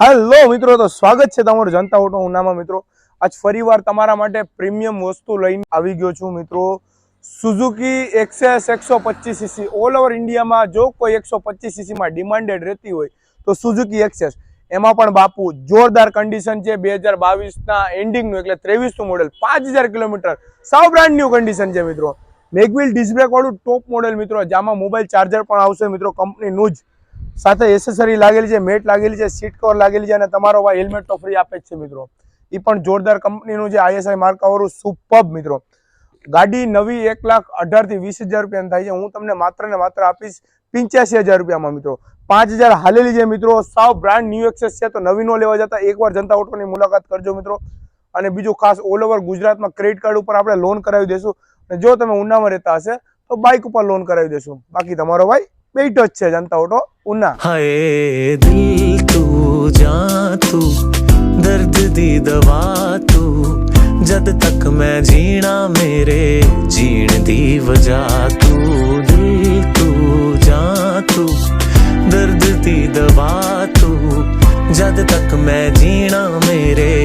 Hello મિત્રો, તો સ્વાગત છે તમારું જનતા ઓટો ઉનામાં મિત્રો. આજ ફરીવાર તમારા માટે પ્રીમિયમ વસ્તુ લઈને આવી ગયો છું મિત્રો. સુઝુકી એક્સેસ એકસો પચીસ સીસી ઓલ ઓવર ઇન્ડિયામાં જો કોઈ એકસો પચીસ સીસીમાં ડિમાન્ડેડ રહેતી હોય તો સુઝુકી એક્સેસ એમાં પણ બાપુ જોરદાર કન્ડિશન છે. બે હજાર બાવીસના એન્ડિંગનું એટલે ત્રેવીસનું મોડેલ પાંચ હજાર કિલોમીટર. સાવ બ્રાન્ડ ન્યુ કન્ડિશન છે મિત્રો. મેગવિલ ડિસ્બ્રેક ટોપ મોડેલ મિત્રો. જેમાં મોબાઈલ ચાર્જર પણ આવશે મિત્રો કંપનીનું જ. સાથે એસેસરી લાગેલી છે, મેટ લાગેલી છે સીટ કવર લાગેલી છે અને તમારો ભાઈ હેલ્મેટ તો ફ્રી આપે જ છે મિત્રો. એ પણ જોરદાર કંપનીનું છે આઈએસઆઈ માર્કાવાળું સુપબ મિત્રો. ગાડી નવી એક લાખ અઢારથી વીસ હજાર રૂપિયાની થાય છે. હું તમને માત્ર ને માત્ર આપીશ પિંચ્યાસી હજાર રૂપિયામાં મિત્રો. પાંચ હજાર હાલેલી છે મિત્રો. સાવ બ્રાન્ડ ન્યુ એક્સેસ છે. તો નવીનો લેવા જતા એકવાર જનતા ઓટોની મુલાકાત કરજો મિત્રો. અને બીજું ખાસ ઓલ ઓવર ગુજરાતમાં ક્રેડિટ કાર્ડ ઉપર આપણે લોન કરાવી દઈશું અને જો તમે ઉનામાં રહેતા હશે, તો બાઇક ઉપર લોન કરાવી દઈશું બાકી તમારો ભાઈ? બેઠો જ છે જનતા ઓટો, ઉના. હાય દિલ તું જા તું દર્દ દી દવા તું. જદ તક મેં જીણા મેરે જીણ દી વજા તું. દિલ તું જા તું દર્દ દી દવા તું. જદ તક મેં જીણા મેરે